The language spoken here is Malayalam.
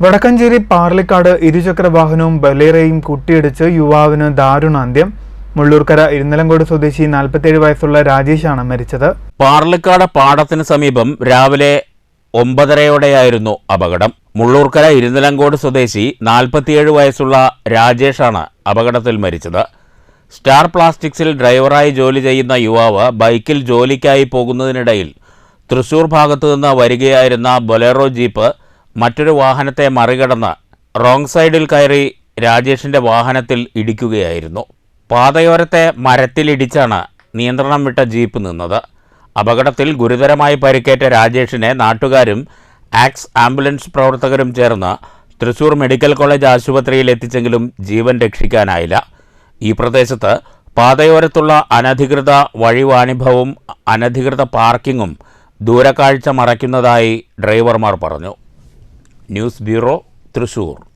വടക്കഞ്ചേരി പാർലിക്കാട് ഇരുചക്ര വാഹനവും ബലേറയും കൂട്ടിയിടിച്ച് യുവാവിന് ദാരുണാന്ത്യം മുള്ളൂർക്കര ഇരുന്നലങ്കോട് സ്വദേശി നാൽപ്പത്തിയേഴ് വയസ്സുള്ള രാജേഷാണ് മരിച്ചത്. പാർലിക്കാട് പാടത്തിന് സമീപം രാവിലെ ഒമ്പതരയോടെയായിരുന്നു അപകടം. മുള്ളൂർക്കര ഇരുന്നലങ്കോട് സ്വദേശി നാൽപ്പത്തിയേഴ് വയസ്സുള്ള രാജേഷാണ് അപകടത്തിൽ മരിച്ചത്. സ്റ്റാർ പ്ലാസ്റ്റിക്സിൽ ഡ്രൈവറായി ജോലി ചെയ്യുന്ന യുവാവ് ബൈക്കിൽ ജോലിക്കായി പോകുന്നതിനിടയിൽ തൃശൂർ ഭാഗത്തു നിന്ന് വരികയായിരുന്ന ബൊലേറോ ജീപ്പ് മറ്റൊരു വാഹനത്തെ മറികടന്ന് റോങ് സൈഡിൽ കയറി രാജേഷിന്റെ വാഹനത്തിൽ ഇടിക്കുകയായിരുന്നു. പാതയോരത്തെ മരത്തിലിടിച്ചാണ് നിയന്ത്രണം വിട്ട ജീപ്പ് നിന്നത്. അപകടത്തിൽ ഗുരുതരമായി പരിക്കേറ്റ രാജേഷിനെ നാട്ടുകാരും ആക്സ് ആംബുലൻസ് പ്രവർത്തകരും ചേർന്ന് തൃശൂർ മെഡിക്കൽ കോളേജ് ആശുപത്രിയിൽ എത്തിച്ചെങ്കിലും ജീവൻ രക്ഷിക്കാനായില്ല. ഈ പ്രദേശത്ത് പാതയോരത്തുള്ള അനധികൃത വഴിവാണിഭവും അനധികൃത പാർക്കിങ്ങും ദൂരക്കാഴ്ച മറയ്ക്കുന്നതായി ഡ്രൈവർമാർ പറഞ്ഞു. News bureau Thrissur